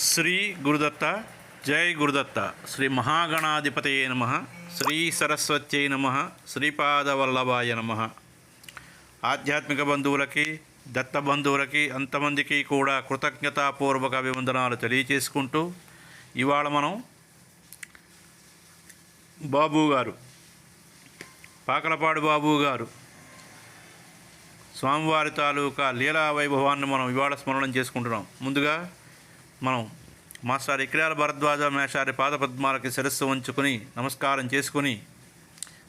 శ్రీ గురుదత్త జై గురుదత్త. శ్రీ మహాగణాధిపతయే నమ. శ్రీ సరస్వత్యై నమ. శ్రీపాదవల్లభాయ నమ. ఆధ్యాత్మిక బంధువులకి దత్త బంధువులకి అంతమందికి కూడా కృతజ్ఞతాపూర్వక అభివందనాలు తెలియచేసుకుంటూ ఇవాళ మనం బాబు గారు పాకలపాడు బాబు గారు స్వామివారి తాలూకా లీలా వైభవాన్ని మనం ఇవాళ స్మరణం చేసుకుంటున్నాం. ముందుగా మనం మాస్టర్ ఇక్రాల భరద్వాజ మేషారి పాదపద్మాలకి శిరస్సు ఉంచుకుని నమస్కారం చేసుకుని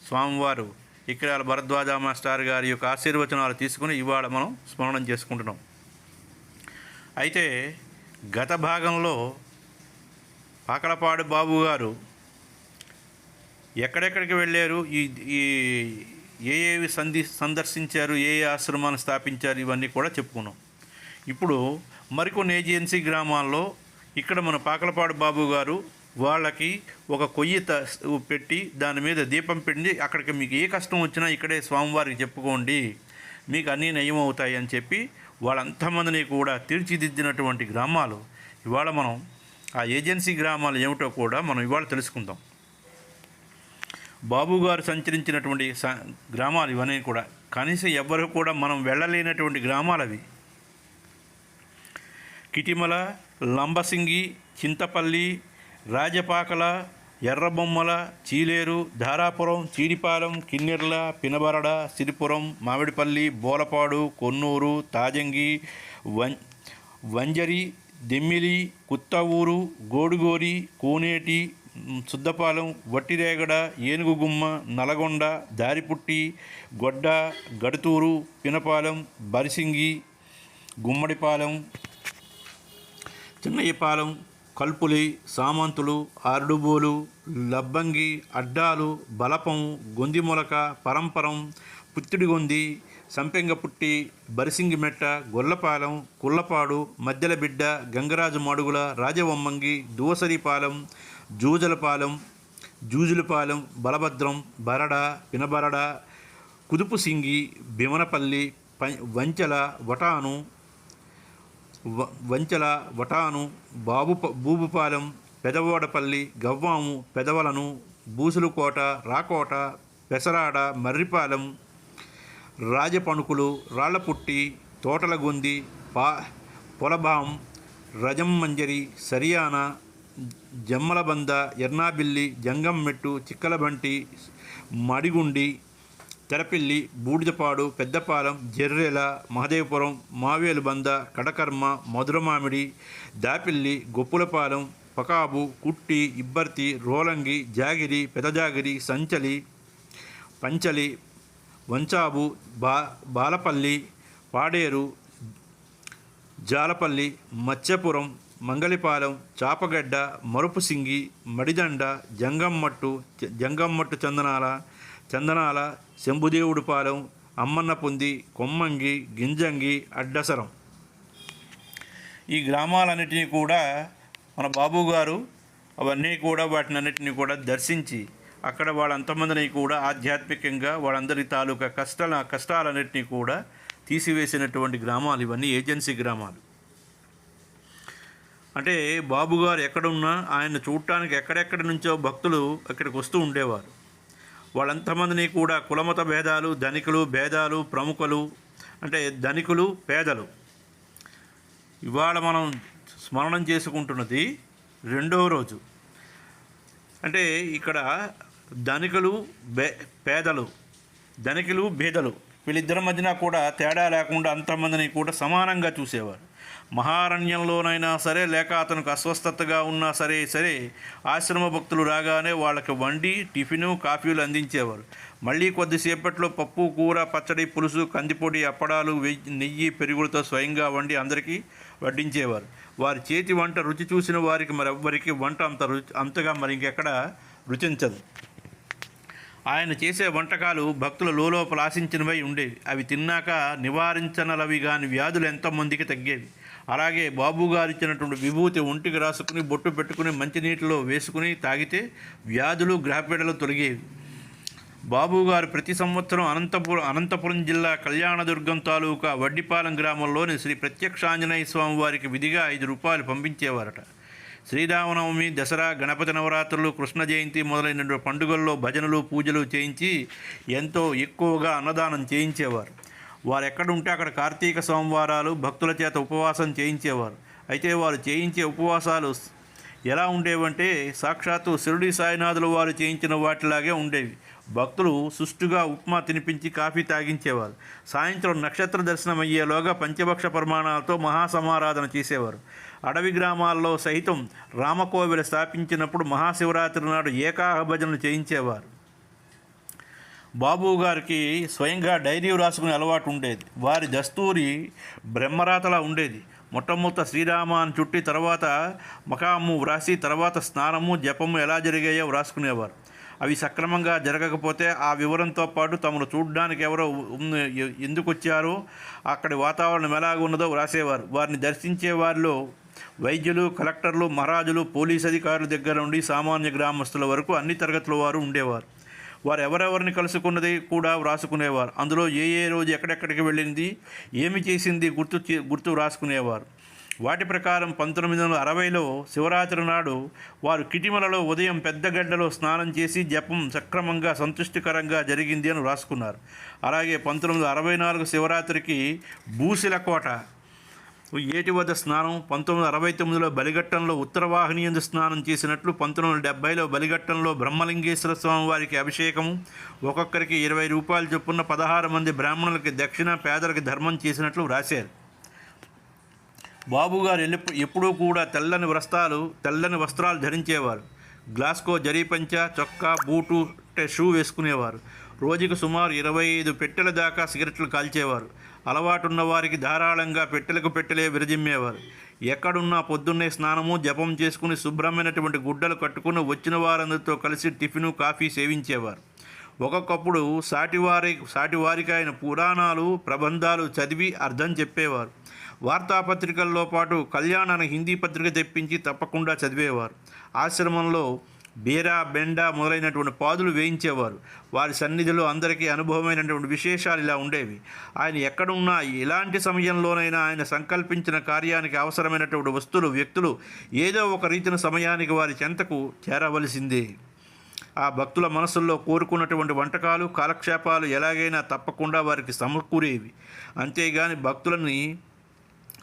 స్వామివారు ఇక్రాల భరద్వాజ మాస్టర్ గారి యొక్క ఆశీర్వచనాలు తీసుకుని ఇవాళ మనం స్మరణం చేసుకుంటున్నాం. అయితే గత భాగంలో పాకలపాడు బాబు గారు ఎక్కడెక్కడికి వెళ్ళారు? ఈ ఈ ఏ ఏవి సంధి సందర్శించారు? ఏ ఏ ఆశ్రమాన్ని స్థాపించారు? ఇవన్నీ కూడా చెప్పుకున్నాం. ఇప్పుడు మరికొన్ని ఏజెన్సీ గ్రామాల్లో ఇక్కడ మన పాకలపాడు బాబు గారు వాళ్ళకి ఒక కొయ్యి త- పెట్టి దాని మీద దీపం పెట్టి అక్కడికి మీకు ఏ కష్టం వచ్చినా ఇక్కడే స్వామివారికి చెప్పుకోండి. మీకు అన్నీ నయం అవుతాయి అని చెప్పి వాళ్ళంతమందిని కూడా తీర్చిదిద్దినటువంటి గ్రామాలు. ఇవాళ మనం ఆ ఏజెన్సీ గ్రామాలు ఏమిటో కూడా మనం ఇవాళ తెలుసుకుందాం. బాబు గారు సంచరించినటువంటి స గ్రామాలు ఇవన్నీ కూడా. కనీసం ఎవ్వరు కూడా మనం వెళ్ళలేనటువంటి గ్రామాలు అవి కిటిమల లంబసింగి చింతపల్లి రాజపాకల ఎర్రబొమ్మల చీలేరు ధారాపురం చీడిపాలెం కిన్నెర్ల పినబరడ సిరిపురం మామిడిపల్లి బోలపాడు కొన్నూరు తాజంగి వం వంజరి దెమ్మిలి కుత్తవూరు గోడుగోరి కోనేటి సుద్దపాలెం వట్టిరేగడ ఏనుగుగుమ్మ నలగొండ దారిపుట్టి గొడ్డ గడుతూరు పినపాలెం బరిసింగి గుమ్మడిపాలెం చిన్నయ్యపాలెం కల్పులి సామంతులు అర్డుబోలు లబ్బంగి అడ్డాలు బలపం గొందిమొలక పరంపరం పుత్తిడిగొంది సంపెంగపుట్టి బరిసింగిమెట్ట గొల్లపాలెం కుల్లపాడు మధ్యల బిడ్డ గంగరాజు మడుగుల రాజవమ్మంగి దూసరిపాలెం జూజలపాలెం జూజులపాలెం బలభద్రం బరడ పినబరడ కుదుపుసింగి భీమనపల్లి పం వంచల వటాను వంచల వటాను బాబు బూబుపాలెం పెదవోడపల్లి గవ్వాము పెదవలను బూసులుకోట రాకోట పెసరాడ మర్రిపాలెం రాజపణుకులు రాళ్ళపుట్టి తోటలగొంది పా పులబాం రజం మంజరి సరియాన జమ్మలబంద ఎర్నాబిల్లి జంగంమెట్టు చిక్కలబంటి మడిగుండి తెరపిల్లి బూడిదపాడు పెద్దపాలెం జర్రెల మహదేవపురం మావేలుబంద కడకర్మ మధురమామిడి దాపిల్లి గొప్పులపాలెం పకాబు కుట్టి ఇబ్బర్తి రోలంగి జాగిరి పెదజాగిరి సంచలి పంచలి వంచాబు బా బాలపల్లి పాడేరు జాలపల్లి మత్స్యపురం మంగళిపాలెం చాపగడ్డ మరుపుసింగి మడిదండ జంగమ్మట్టు జంగమ్మట్టు చందనాల చందనాల శంభుదేవుడిపాలెం అమ్మన్న పొంది కొమ్మంగి గింజంగి అడ్డసరం. ఈ గ్రామాలన్నిటినీ కూడా మన బాబు గారు అవన్నీ కూడా వాటిని అన్నిటినీ కూడా దర్శించి అక్కడ వాళ్ళంతమందిని కూడా ఆధ్యాత్మికంగా వాళ్ళందరి తాలూకా కష్టాల కష్టాలన్నిటినీ కూడా తీసివేసినటువంటి గ్రామాలు ఇవన్నీ ఏజెన్సీ గ్రామాలు. అంటే బాబుగారు ఎక్కడున్నా ఆయన చూడటానికి ఎక్కడెక్కడి నుంచో భక్తులు అక్కడికి వస్తూ ఉండేవారు. వాళ్ళంతమందిని కూడా కులమత భేదాలు ధనికులు భేదాలు ప్రముఖులు అంటే ధనికులు పేదలు. ఇవాళ మనం స్మరణం చేసుకుంటున్నది రెండవ రోజు. అంటే ఇక్కడ ధనికులు బే పేదలు ధనికులు భేదలు వీళ్ళిద్దరి మధ్యన కూడా తేడా లేకుండా అంతమందిని కూడా సమానంగా చూసేవారు. మహారణ్యంలోనైనా సరే లేక అతనికి అస్వస్థతగా ఉన్నా సరే సరే ఆశ్రమ భక్తులు రాగానే వాళ్ళకి వండి టిఫిను కాఫీలు అందించేవారు. మళ్ళీ కొద్దిసేపట్లో పప్పు కూర పచ్చడి పులుసు కందిపొడి అప్పడాలు వెయ్యి నెయ్యి పెరుగులతో స్వయంగా వండి అందరికీ వడ్డించేవారు. వారి చేతి వంట రుచి చూసిన వారికి మరి ఎవ్వరికి వంట అంత రుచి అంతగా మరి ఇంకెక్కడ రుచించదు. ఆయన చేసే వంటకాలు భక్తుల లోపల ఆశించినవై ఉండేవి. అవి తిన్నాక నివారించనలవి కాని వ్యాధులు ఎంతోమందికి తగ్గేవి. అలాగే బాబు గారు ఇచ్చినటువంటి విభూతి ఒంటికి రాసుకుని బొట్టు పెట్టుకుని మంచినీటిలో వేసుకుని తాగితే వ్యాధులు గ్రహపీడలు తొలగేవి బాబు గారు ప్రతి సంవత్సరం అనంతపురం అనంతపురం జిల్లా కళ్యాణదుర్గం తాలూకా వడ్డిపాలెం గ్రామంలోని శ్రీ ప్రత్యక్షాంజనేయ స్వామి వారికి విధిగా ఐదు రూపాయలు పంపించేవారట. శ్రీరామనవమి దసరా గణపతి నవరాత్రులు కృష్ణ జయంతి మొదలైన పండుగల్లో భజనలు పూజలు చేయించి ఎంతో ఎక్కువగా అన్నదానం చేయించేవారు. వారు ఎక్కడుంటే అక్కడ కార్తీక సోమవారాలు భక్తుల చేత ఉపవాసం చేయించేవారు. అయితే వారు చేయించే ఉపవాసాలు ఎలా ఉండేవంటే సాక్షాత్తు శిరుడి సాయినాథులు వారు చేయించిన వాటిలాగే ఉండేవి. భక్తులు సుష్టుగా ఉప్మా తినిపించి కాఫీ తాగించేవారు. సాయంత్రం నక్షత్ర దర్శనం అయ్యేలోగా పంచభక్ష ప్రమాణాలతో మహాసమారాధన చేసేవారు. అడవి గ్రామాల్లో సైతం రామకోవిలు స్థాపించినప్పుడు మహాశివరాత్రి నాడు ఏకాహ భజనలు చేయించేవారు. బాబు గారికి స్వయంగా డైరీ వ్రాసుకునే అలవాటు ఉండేది. వారి దస్తూరి బ్రహ్మరాతలా ఉండేది. మొట్టమొదట శ్రీరామాన్ని చుట్టి తర్వాత మకాము వ్రాసి తర్వాత స్నానము జపము ఎలా జరిగాయో వ్రాసుకునేవారు. అవి సక్రమంగా జరగకపోతే ఆ వివరంతో పాటు తమను చూడడానికి ఎవరో ఎందుకు వచ్చారో అక్కడి వాతావరణం ఎలాగ ఉన్నదో వ్రాసేవారు. వారిని దర్శించే వారిలో వైద్యులు కలెక్టర్లు మహారాజులు పోలీస్ అధికారుల దగ్గర నుండి సామాన్య గ్రామస్తుల వరకు అన్ని తరగతుల వారు ఉండేవారు. వారు ఎవరెవరిని కలుసుకున్నది కూడా వ్రాసుకునేవారు. అందులో ఏ ఏ రోజు ఎక్కడెక్కడికి వెళ్ళింది ఏమి చేసింది గుర్తు చే- గుర్తు వ్రాసుకునేవారు. వాటి ప్రకారం పంతొమ్మిది వందల అరవైలో శివరాత్రి నాడు వారు కిటిమలలో ఉదయం పెద్ద గడ్డలో స్నానం చేసి జపం సక్రమంగా సంతృష్టికరంగా జరిగింది అని వ్రాసుకున్నారు. అలాగే పంతొమ్మిది వందల అరవై నాలుగు శివరాత్రికి బూసిల కోట ఏటి వద్ద స్నానం పంతొమ్మిది వందల అరవై తొమ్మిదిలో బలిఘట్టంలో ఉత్తరవాహిని ఎందు స్నానం చేసినట్లు పంతొమ్మిది వందల డెబ్బైలో బలిఘట్టంలో బ్రహ్మలింగేశ్వర స్వామి వారికి అభిషేకం ఒక్కొక్కరికి ఇరవై రూపాయలు చొప్పున పదహారు మంది బ్రాహ్మణులకి దక్షిణ పేదలకు ధర్మం చేసినట్లు వ్రాశారు. బాబుగారు ఎల్లి- ఎప్పుడూ కూడా తెల్లని వస్త్రాలు తెల్లని వస్త్రాలు ధరించేవారు. గ్లాస్కో జరీ పంచ చొక్కా బూటు అంటే షూ వేసుకునేవారు. రోజుకు సుమారు ఇరవై ఐదు పెట్టెల దాకా సిగరెట్లు కాల్చేవారు. అలవాటున్న వారికి ధారాళంగా పెట్టెలకు పెట్టెలే విరజిమ్మేవారు. ఎక్కడున్నా పొద్దున్నే స్నానము జపం చేసుకుని శుభ్రమైనటువంటి గుడ్డలు కట్టుకుని వచ్చిన వారందరితో కలిసి టిఫిను కాఫీ సేవించేవారు. ఒక్కొక్కప్పుడు సాటివారి సాటివారికి ఆయన పురాణాలు ప్రబంధాలు చదివి అర్థం చెప్పేవారు. వార్తాపత్రికల్లో పాటు కళ్యాణ్ అనే హిందీ పత్రిక తెప్పించి తప్పకుండా చదివేవారు. ఆశ్రమంలో బీరా బెండ మొదలైనటువంటి పాదులు వేయించేవారు. వారి సన్నిధిలో అందరికీ అనుభవమైనటువంటి విశేషాలు ఇలా ఉండేవి. ఆయన ఎక్కడున్నా ఎలాంటి సమయంలోనైనా ఆయన సంకల్పించిన కార్యానికి అవసరమైనటువంటి వస్తువులు వ్యక్తులు ఏదో ఒక రీతిన సమయానికి వారి చెంతకు చేరవలసిందే. ఆ భక్తుల మనసుల్లో కోరుకున్నటువంటి వంటకాలు కాలక్షేపాలు ఎలాగైనా తప్పకుండా వారికి సమకూరేవి. అంతేగాని భక్తులని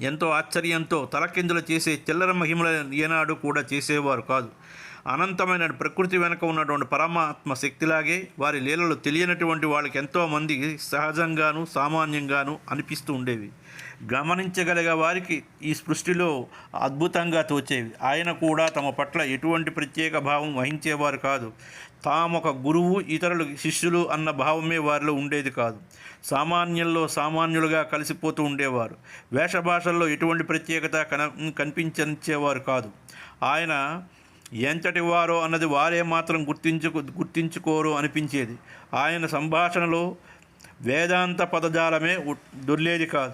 ఎంతో ఆశ్చర్యంతో తలకిందులు చేసే చిల్లర మహిమల ఏనాడు కూడా చేసేవారు కాదు. అనంతమైన ప్రకృతి వెనుక ఉన్నటువంటి పరమాత్మ శక్తిలాగే వారి లీలలు తెలియనటువంటి వాళ్ళకి ఎంతోమంది సహజంగాను సామాన్యంగాను అనిపిస్తూ ఉండేవి. గమనించగలిగే వారికి ఈ సృష్టిలో అద్భుతంగా తోచేవి. ఆయన కూడా తమ పట్ల ఎటువంటి ప్రత్యేక భావం వహించేవారు కాదు. తాము ఒక గురువు ఇతరులు శిష్యులు అన్న భావమే వారిలో ఉండేది కాదు. సామాన్యుల్లో సామాన్యులుగా కలిసిపోతూ ఉండేవారు. వేషభాషల్లో ఎటువంటి ప్రత్యేకత కన కనిపించేవారు కాదు. ఆయన ఎంతటి వారో అన్నది వారే మాత్రం గుర్తించుకు గుర్తించుకోరు అనిపించేది. ఆయన సంభాషణలో వేదాంత పదజాలమే దొర్లేది కాదు.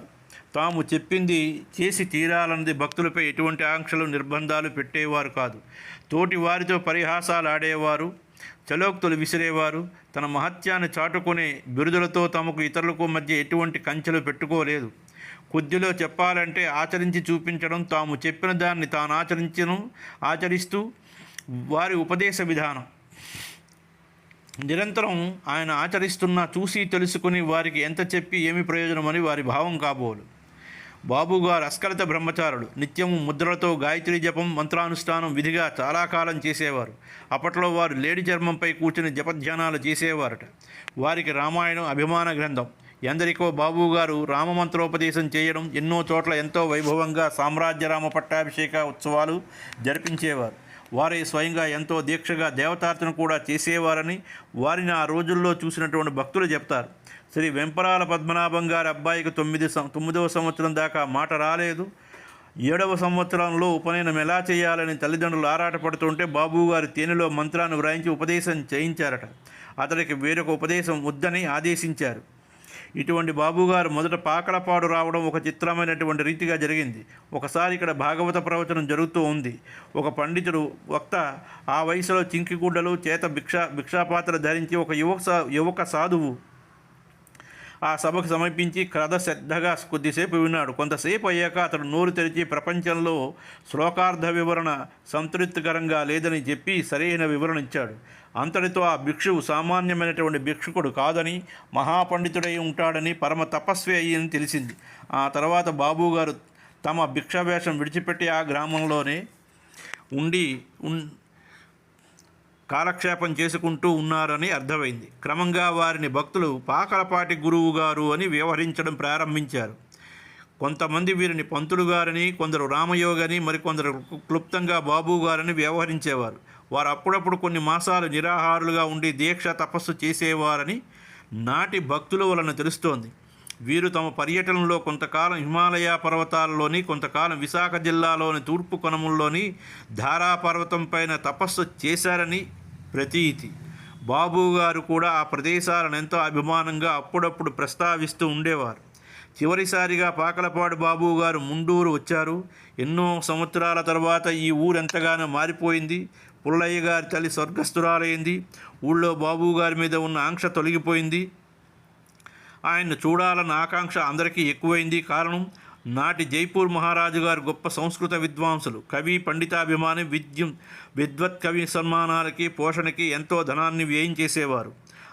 తాము చెప్పింది చేసి తీరాలన్నది భక్తులపై ఎటువంటి ఆంక్షలు నిర్బంధాలు పెట్టేవారు కాదు. తోటి వారితో పరిహాసాలు ఆడేవారు చలోక్తులు విసిరేవారు తన మహత్యాన్ని చాటుకునే బిరుదులతో తమకు ఇతరులకు మధ్య ఎటువంటి కంచెలు పెట్టుకోలేదు. కొద్దిలో చెప్పాలంటే ఆచరించి చూపించడం తాము చెప్పిన దాన్ని తాను ఆచరించను ఆచరిస్తూ వారి ఉపదేశ విధానం. నిరంతరం ఆయన ఆచరిస్తున్న చూసి తెలుసుకుని వారికి ఎంత చెప్పి ఏమి ప్రయోజనమని వారి భావం కాబోలు. బాబుగారు అస్కలిత బ్రహ్మచారుడు. నిత్యము ముద్రలతో గాయత్రి జపం మంత్రానుష్ఠానం విధిగా చాలా కాలం చేసేవారు. అప్పట్లో వారు లేడి చర్మంపై కూర్చుని జపధ్యానాలు చేసేవారట. వారికి రామాయణం అభిమాన గ్రంథం. ఎందరికో బాబుగారు రామమంత్రోపదేశం చేయడం ఎన్నో చోట్ల ఎంతో వైభవంగా సామ్రాజ్య రామ పట్టాభిషేక ఉత్సవాలు జరిపించేవారు. వారే స్వయంగా ఎంతో దీక్షగా దేవతార్చన కూడా చేసేవారని వారిని ఆ రోజుల్లో చూసినటువంటి భక్తులు చెప్తారు. శ్రీ వెంపరాల పద్మనాభం గారి అబ్బాయికి తొమ్మిది తొమ్మిదవ సంవత్సరం దాకా మాట రాలేదు. ఏడవ సంవత్సరంలో ఉపనయనం ఎలా చేయాలని తల్లిదండ్రులు ఆరాటపడుతుంటే బాబు గారు తేనెలో మంత్రాన్ని వ్రాయించి ఉపదేశం చేయించారట. అతడికి వేరొక ఉపదేశం వద్దని ఆదేశించారు. ఇటువంటి బాబుగారు మొదట పాకడపాడు రావడం ఒక చిత్రమైనటువంటి రీతిగా జరిగింది. ఒకసారి ఇక్కడ భాగవత ప్రవచనం జరుగుతూ ఉంది. ఒక పండితుడు వక్త ఆ వయసులో చింకిగుడ్డలు చేత భిక్షా భిక్షాపాత్ర ధరించి ఒక యువక సా- యువక సాధువు ఆ సభకు సమీపించి కథ శ్రద్ధగా కొద్దిసేపు విన్నాడు. కొంతసేపు అయ్యాక అతడు నోరు తెరిచి ప్రపంచంలో శ్లోకార్థ వివరణ సంతృప్తికరంగా లేదని చెప్పి సరైన వివరణ ఇచ్చాడు. అంతటితో ఆ భిక్షువు సామాన్యమైనటువంటి భిక్షుకుడు కాదని మహాపండితుడై ఉంటాడని పరమ తపస్వి అయ్యని తెలిసింది. ఆ తర్వాత బాబుగారు తమ భిక్షావేషం విడిచిపెట్టి ఆ గ్రామంలోనే ఉండి కాలక్షేపం చేసుకుంటూ ఉన్నారని అర్థమైంది. క్రమంగా వారిని భక్తులు పాకలపాటి గురువు గారు అని వ్యవహరించడం ప్రారంభించారు. కొంతమంది వీరిని పంతులు గారని కొందరు రామయోగని మరికొందరు క్లుప్తంగా బాబు గారని వ్యవహరించేవారు. వారు అప్పుడప్పుడు కొన్ని మాసాలు నిరాహారులుగా ఉండి దీక్ష తపస్సు చేసేవారని నాటి భక్తుల వలన తెలుస్తోంది. వీరు తమ పర్యటనలో కొంతకాలం హిమాలయ పర్వతాలలోని కొంతకాలం విశాఖ జిల్లాలోని తూర్పు కొనముల్లోని ధారాపర్వతం పైన తపస్సు చేశారని ప్రతీతి. బాబు గారు కూడా ఆ ప్రదేశాలను ఎంతో అభిమానంగా అప్పుడప్పుడు ప్రస్తావిస్తూ ఉండేవారు. చివరిసారిగా పాకలపాడు బాబు గారు ముండూరు వచ్చారు. ఎన్నో సంవత్సరాల తర్వాత ఈ ఊరు ఎంతగానో మారిపోయింది. పుల్లయ్య గారి తల్లి స్వర్గస్థురాలైంది. ఊళ్ళో బాబు గారి మీద ఉన్న ఆంక్ష తొలగిపోయింది. ఆయన్ను చూడాలన్న ఆకాంక్ష అందరికీ ఎక్కువైంది. కారణం నాటి జైపూర్ మహారాజు గారు గొప్ప సంస్కృత విద్వాంసులు. కవి పండితాభిమాని విద్యం విద్వత్ కవి సన్మానాలకి పోషణకి ఎంతో ధనాన్ని వ్యయం చేసేవారు.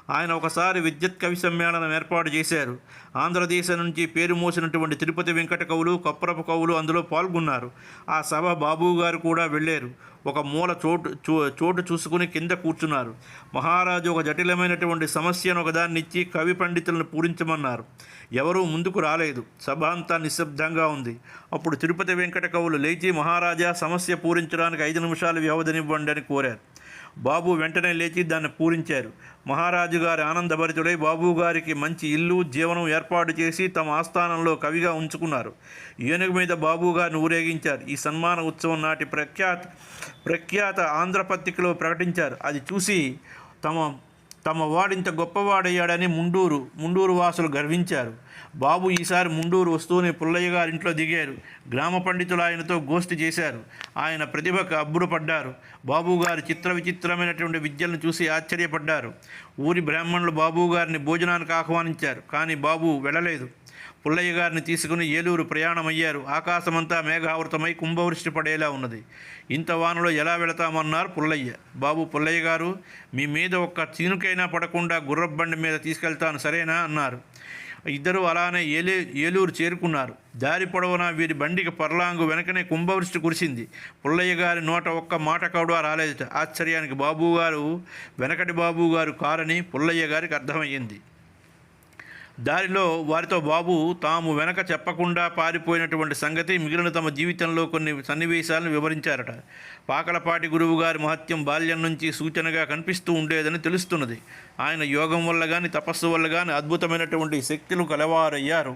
ఆయన ఒకసారి విద్యుత్ కవి సమ్మేళనం ఏర్పాటు చేశారు. ఆంధ్రదేశం నుంచి పేరు మోసినటువంటి తిరుపతి వెంకట కవులు కొప్పరపు కవులు అందులో పాల్గొన్నారు. ఆ సభ బాబు గారు కూడా వెళ్ళారు. ఒక మూల చోటు చో చోటు చూసుకుని కింద కూర్చున్నారు. మహారాజు ఒక జటిలమైనటువంటి సమస్యను ఒకదాన్నిచ్చి కవి పండితులను పూరించమన్నారు. ఎవరూ ముందుకు రాలేదు. సభ అంతా నిశ్శబ్దంగా ఉంది. అప్పుడు తిరుపతి వెంకట కవులు లేచి మహారాజా సమస్య పూరించడానికి ఐదు నిమిషాలు వ్యవధినివ్వండి అని కోరారు. బాబు వెంటనే లేచి దాన్ని పూరించారు. మహారాజు గారి ఆనందభరితుడై బాబు గారికి మంచి ఇల్లు జీవనం ఏర్పాటు చేసి తమ ఆస్థానంలో కవిగా ఉంచుకున్నారు. ఏనుగు మీద బాబు గారిని ఊరేగించారు. ఈ సన్మాన ఉత్సవం నాటి ప్రఖ్యాత ప్రఖ్యాత ఆంధ్రపత్రికలో ప్రకటించారు. అది చూసి తమ తమ వాడింత గొప్పవాడయ్యాడని ముండూరు ముండూరు వాసులు గర్వించారు. బాబు ఈసారి ముండూరు వస్తూనే పుల్లయ్య గారింట్లో దిగారు. గ్రామ పండితులు ఆయనతో గోష్ఠి చేశారు. ఆయన ప్రతిభకు అబ్బురపడ్డారు బాబు గారు చిత్ర విచిత్రమైనటువంటి విద్యలను చూసి ఆశ్చర్యపడ్డారు. ఊరి బ్రాహ్మణులు బాబు గారిని భోజనానికి ఆహ్వానించారు. కానీ బాబు వెళ్ళలేదు. పుల్లయ్య గారిని తీసుకుని ఏలూరు ప్రయాణమయ్యారు. ఆకాశమంతా మేఘావృతమై కుంభవృష్టి పడేలా ఉన్నది. ఇంత వానలో ఎలా వెళతామన్నారు పుల్లయ్య. బాబు పుల్లయ్య గారు మీ మీద ఒక్క చీనుకైనా పడకుండా గుర్రబండి మీద తీసుకెళ్తాను సరేనా? అన్నారు. ఇద్దరు అలానే ఏలే ఏలూరు చేరుకున్నారు. దారి పొడవునా వీరి బండికి పర్లాంగు వెనకనే కుంభవృష్టి కురిసింది. పుల్లయ్య గారి నోట ఒక్క మాట కూడా రాలేదట. ఆశ్చర్యానికి బాబు గారు వెనకటి బాబు గారు కారని పుల్లయ్య గారికి అర్థమయ్యింది. దారిలో వారితో బాబు తాము వెనక చెప్పకుండా పారిపోయినటువంటి సంగతి మిగిలిన తమ జీవితంలో కొన్ని సన్నివేశాలను వివరించారట. పాకలపాటి గురువుగారి మహత్యం బాల్యం నుంచి సూచనగా కనిపిస్తూ ఉండేదని తెలుస్తున్నది. ఆయన యోగం వల్ల కానీ తపస్సు వల్ల కానీ అద్భుతమైనటువంటి శక్తులు కలవారయ్యారు.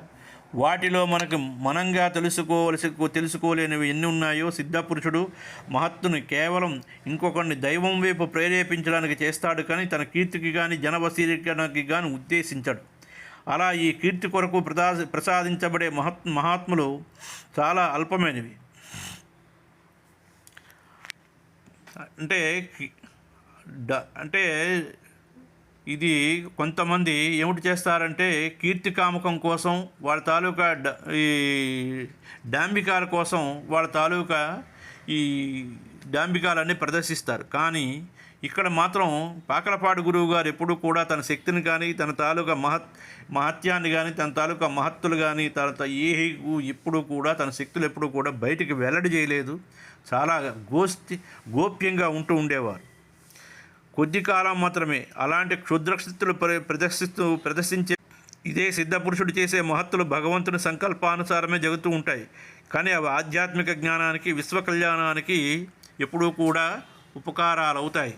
వాటిలో మనకు మనంగా తెలుసుకోవలసి తెలుసుకోలేనివి ఎన్ని ఉన్నాయో సిద్ధపురుషుడు మహత్తుని కేవలం ఇంకొకరిని దైవం వైపు ప్రేరేపించడానికి చేస్తాడు కానీ తన కీర్తికి కానీ జనవసీకరణకి కానీ ఉద్దేశించడు. అలా ఈ కీర్తి కొరకు ప్రదా ప్రసాదించబడే మహత్ మహాత్ములు చాలా అల్పమైనవి. అంటే అంటే ఇది కొంతమంది ఏమిటి చేస్తారంటే కీర్తి కామకం కోసం వాళ్ళ తాలూకా డ- ఈ డాంబికాల కోసం వాళ్ళ తాలూకా ఈ డాంబికాలన్నీ ప్రదర్శిస్తారు. కానీ ఇక్కడ మాత్రం పాకలపాడు గురువు గారు ఎప్పుడూ కూడా తన శక్తిని కానీ తన తాలూకా మహత్ మహత్యాన్ని కానీ తన తాలూకా మహత్తులు కానీ తన త- ఏ ఎప్పుడూ కూడా తన శక్తులు ఎప్పుడూ కూడా బయటికి వెల్లడి చేయలేదు. చాలా గోస్తి గోప్యంగా ఉంటూ ఉండేవారు. కొద్ది కాలం మాత్రమే అలాంటి క్షుద్రశక్తులు ప్ర- ప్రదర్శిస్తూ ప్రదర్శించే ఇదే సిద్ధపురుషుడు చేసే మహత్తులు భగవంతుని సంకల్పానుసారమే జరుగుతూ ఉంటాయి. కానీ అవి ఆధ్యాత్మిక జ్ఞానానికి విశ్వ కళ్యాణానికి ఎప్పుడూ కూడా ఉపకారాలు అవుతాయి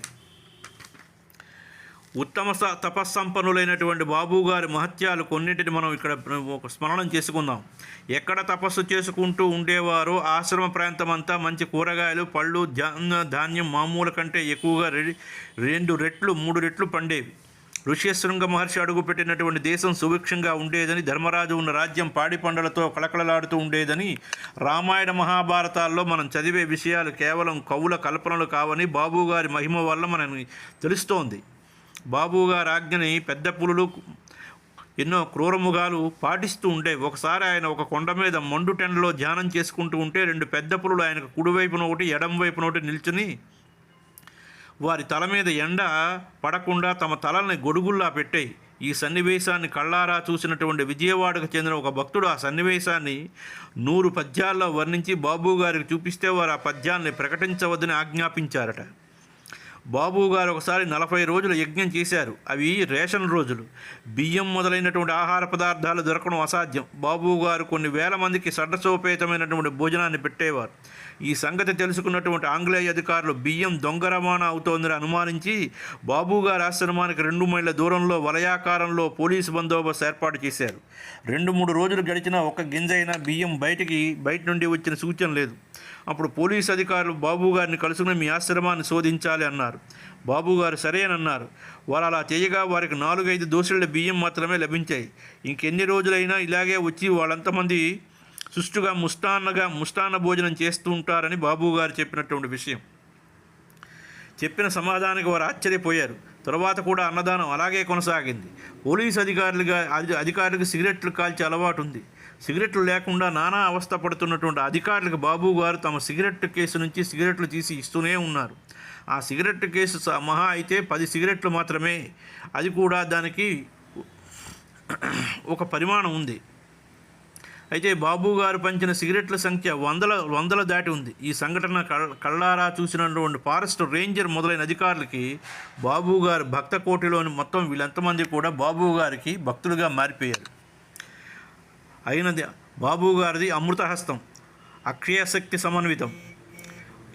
ఉత్తమ స తపస్సంపన్నులైనటువంటి బాబు గారి మహత్యాలు కొన్నింటిని మనం ఇక్కడ స్మరణం చేసుకుందాం. ఎక్కడ తపస్సు చేసుకుంటూ ఉండేవారో ఆశ్రమ ప్రాంతం అంతా మంచి కూరగాయలు పళ్ళు ధాన్య ధాన్యం మామూలు కంటే ఎక్కువగా రె రెండు రెట్లు మూడు రెట్లు పండేవి. ఋష్యశృంగ మహర్షి అడుగుపెట్టినటువంటి దేశం సుభిక్షంగా ఉండేదని ధర్మరాజు ఉన్న రాజ్యం పాడి పండలతో కళకళలాడుతూ ఉండేదని రామాయణ మహాభారతాల్లో మనం చదివే విషయాలు కేవలం కవుల కల్పనలు కావని బాబుగారి మహిమ వల్ల మనకి తెలుస్తోంది. బాబుగారి ఆజ్ఞని పెద్ద పులులు ఎన్నో క్రూరముగాలు పాటిస్తూ ఉండే ఒకసారి ఆయన ఒక కొండ మీద మండు టెండలో ధ్యానం చేసుకుంటూ ఉంటే రెండు పెద్ద పులులు ఆయనకు కుడివైపున ఒకటి ఎడం వైపున ఒకటి నిల్చుని వారి తల మీద ఎండ పడకుండా తమ తలల్ని గొడుగుల్లా పెట్టాయి. ఈ సన్నివేశాన్ని కళ్ళారా చూసినటువంటి విజయవాడకు చెందిన ఒక భక్తుడు ఆ సన్నివేశాన్ని నూరు పద్యాల్లో వర్ణించి బాబు గారికి చూపిస్తే వారు ఆ పద్యాన్ని ప్రకటించవద్దని ఆజ్ఞాపించారట. బాబు గారు ఒకసారి నలభై రోజులు యజ్ఞం చేశారు. అవి రేషన్ రోజులు. బియ్యం మొదలైనటువంటి ఆహార పదార్థాలు దొరకడం అసాధ్యం. బాబు గారు కొన్ని వేల మందికి సడ్డసోపేతమైనటువంటి భోజనాన్ని పెట్టేవారు. ఈ సంగతి తెలుసుకున్నటువంటి ఆంగ్లేయ అధికారులు బియ్యం దొంగ రవాణా అవుతోందని అనుమానించి బాబు గారి ఆశ్రమానికి రెండు మైళ్ళ దూరంలో వలయాకారంలో పోలీసు బందోబస్తు ఏర్పాటు చేశారు. రెండు మూడు రోజులు గడిచినా ఒక గింజ అయినా బియ్యం బయటికి బయట నుండి వచ్చిన సూచన లేదు. అప్పుడు పోలీసు అధికారులు బాబు గారిని కలుసుకుని మీ ఆశ్రమాన్ని శోధించాలి అన్నారు. బాబు గారు సరేనన్నారు వారు అలా చేయగా వారికి నాలుగైదు దోసుల బియ్యం మాత్రమే లభించాయి. ఇంకెన్ని రోజులైనా ఇలాగే వచ్చి వాళ్ళంతమంది సుష్టుగా ముస్తాన్నగా ముస్తాన్న భోజనం చేస్తూ ఉంటారని బాబు గారు చెప్పినటువంటి విషయం. చెప్పిన సమాధానానికి వారు ఆశ్చర్యపోయారు. తర్వాత కూడా అన్నదానం అలాగే కొనసాగింది. పోలీస్ అధికారులుగా అధికారులకు సిగరెట్లు కాల్చే అలవాటు ఉంది సిగరెట్లు లేకుండా నానా అవస్థ పడుతున్నటువంటి అధికారులకు బాబు గారు తమ సిగరెట్ కేసు నుంచి సిగరెట్లు తీసి ఇస్తూనే ఉన్నారు. ఆ సిగరెట్ కేసు మహా అయితే పది సిగరెట్లు మాత్రమే. అది కూడా దానికి ఒక పరిమాణం ఉంది. అయితే బాబు గారు పంచిన సిగరెట్ల సంఖ్య వందల వందల దాటి ఉంది. ఈ సంఘటన కళ్ళ కళ్ళారా చూసినటువంటి ఫారెస్ట్ రేంజర్ మొదలైన అధికారులకి బాబు గారు భక్త కోటిలోని మొత్తం వీళ్ళంతమంది కూడా బాబు గారికి భక్తులుగా మారిపోయారు. అయినది బాబు గారిది అమృతహస్తం అక్షయశక్తి సమన్వితం.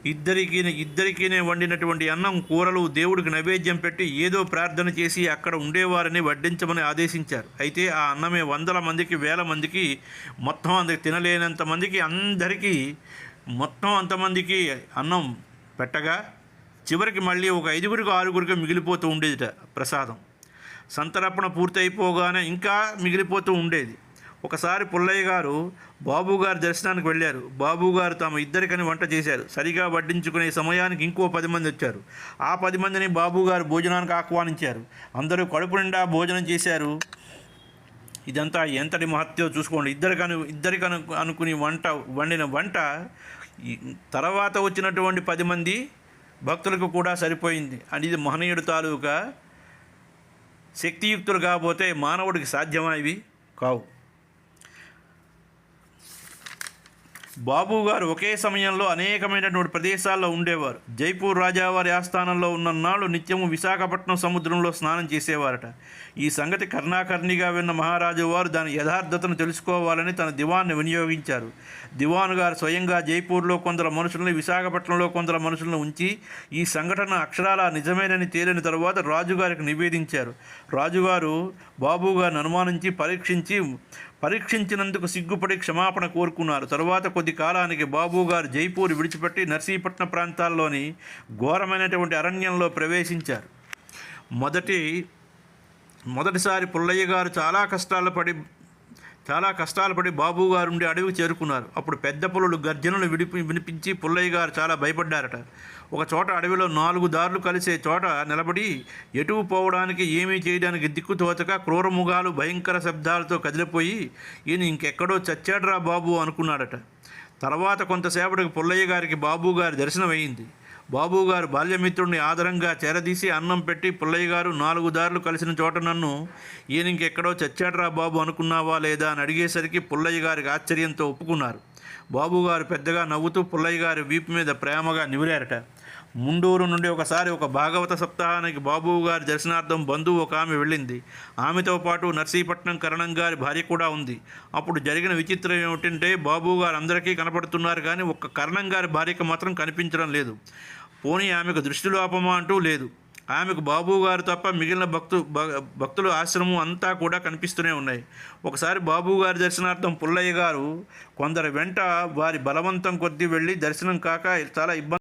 ఇద్దరికి ఇద్దరికీనే వండినటువంటి అన్నం కూరలు దేవుడికి నైవేద్యం పెట్టి ఏదో ప్రార్థన చేసి అక్కడ ఉండేవారిని వడ్డించమని ఆదేశించారు. అయితే ఆ అన్నమే వందల మందికి వేల మందికి మొత్తం అందరికి తినలేనంత మందికి అందరికీ మొత్తం అంతమందికి అన్నం పెట్టగా చివరికి మళ్ళీ ఒక ఐదుగురికి ఆరుగురికి మిగిలిపోతూ ఉండేదిట ప్రసాదం. సంతరపణ పూర్తయిపోగానే ఇంకా మిగిలిపోతూ ఉండేది. ఒకసారి పుల్లయ్య గారు బాబుగారు దర్శనానికి వెళ్ళారు. బాబు గారు తమ ఇద్దరికని వంట చేశారు. సరిగా వడ్డించుకునే సమయానికి ఇంకో పది మంది వచ్చారు. ఆ పది మందిని బాబు గారు భోజనానికి ఆహ్వానించారు. అందరూ కడుపు నిండా భోజనం చేశారు. ఇదంతా ఎంతటి మహత్యో చూసుకోండి. ఇద్దరికను ఇద్దరికను అనుకుని వంట వండిన వంట తర్వాత వచ్చినటువంటి పది మంది భక్తులకు కూడా సరిపోయింది. అని ఇది మహనీయుడు తాలూకా శక్తియుక్తులు కాకపోతే మానవుడికి సాధ్యమైవి కావు. బాబు గారు ఒకే సమయంలో అనేకమైనటువంటి ప్రదేశాల్లో ఉండేవారు. జైపూర్ రాజావారి ఆస్థానంలో ఉన్న నాళ్ళు నిత్యము విశాఖపట్నం సముద్రంలో స్నానం చేసేవారట. ఈ సంగతి కర్ణాకర్ణిగా విన్న మహారాజు వారు దాని యథార్థతను తెలుసుకోవాలని తన దివాన్ని వినియోగించారు. దివాన్ గారు స్వయంగా జైపూర్లో కొందరు మనుషులను విశాఖపట్నంలో కొందరు మనుషులను ఉంచి ఈ సంఘటన అక్షరాల నిజమేనని తేలిన తరువాత రాజుగారికి నివేదించారు. రాజుగారు బాబు గారిని అనుమానించి పరీక్షించి పరీక్షించినందుకు సిగ్గుపడి క్షమాపణ కోరుకున్నారు. తరువాత కొద్ది కాలానికి బాబుగారు జైపూర్ విడిచిపెట్టి నర్సీపట్నం ప్రాంతాల్లోని ఘోరమైనటువంటి అరణ్యంలో ప్రవేశించారు. మొదటి మొదటిసారి పుల్లయ్య గారు చాలా కష్టాలు పడి చాలా కష్టాలు పడి బాబు గారు అడవికి చేరుకున్నారు. అప్పుడు పెద్ద పులులు గర్జనలు విడిపి వినిపించి పుల్లయ్య గారు చాలా భయపడ్డారట. ఒక చోట అడవిలో నాలుగు దారులు కలిసే చోట నిలబడి ఎటు పోవడానికి ఏమీ చేయడానికి దిక్కు తోచక క్రూరముగాలు భయంకర శబ్దాలతో కదిలిపోయి ఈయన ఇంకెక్కడో చచ్చాడురా బాబు అనుకున్నాడట. తర్వాత కొంతసేపటికి పుల్లయ్య గారికి బాబు గారి దర్శనం అయింది. బాబు గారు బాల్యమిత్రుడిని ఆదరంగా చేరదీసి అన్నం పెట్టి పుల్లయ్య గారు నాలుగు దారులు కలిసిన చోట నన్ను ఈయన ఇంకెక్కడో చచ్చాడురా బాబు అనుకున్నావా లేదా? అని అడిగేసరికి పుల్లయ్య గారికి ఆశ్చర్యంతో ఒప్పుకున్నారు. బాబుగారు పెద్దగా నవ్వుతూ పుల్లయ్య గారి వీపు మీద ప్రేమగా నివిరారట. ముండూరు నుండి ఒకసారి ఒక భాగవత సప్తాహానికి బాబు గారి దర్శనార్థం బంధువు ఒక ఆమె వెళ్ళింది. ఆమెతో పాటు నర్సీపట్నం కరణం గారి భార్య కూడా ఉంది. అప్పుడు జరిగిన విచిత్రం ఏమిటంటే బాబు గారు అందరికీ కనపడుతున్నారు కానీ ఒక్క కరణం గారి భార్యకు మాత్రం కనిపించడం లేదు. పోనీ ఆమెకు దృష్టిలోపమా అంటూ లేదు. ఆమెకు బాబు గారు తప్ప మిగిలిన భక్తు భ- భక్తుల ఆశ్రమం అంతా కూడా కనిపిస్తూనే ఉన్నాయి. ఒకసారి బాబు గారి దర్శనార్థం పుల్లయ్య గారు కొందరు వెంట వారి బలవంతం కొద్దీ వెళ్ళి దర్శనం కాక చాలా ఇబ్బంది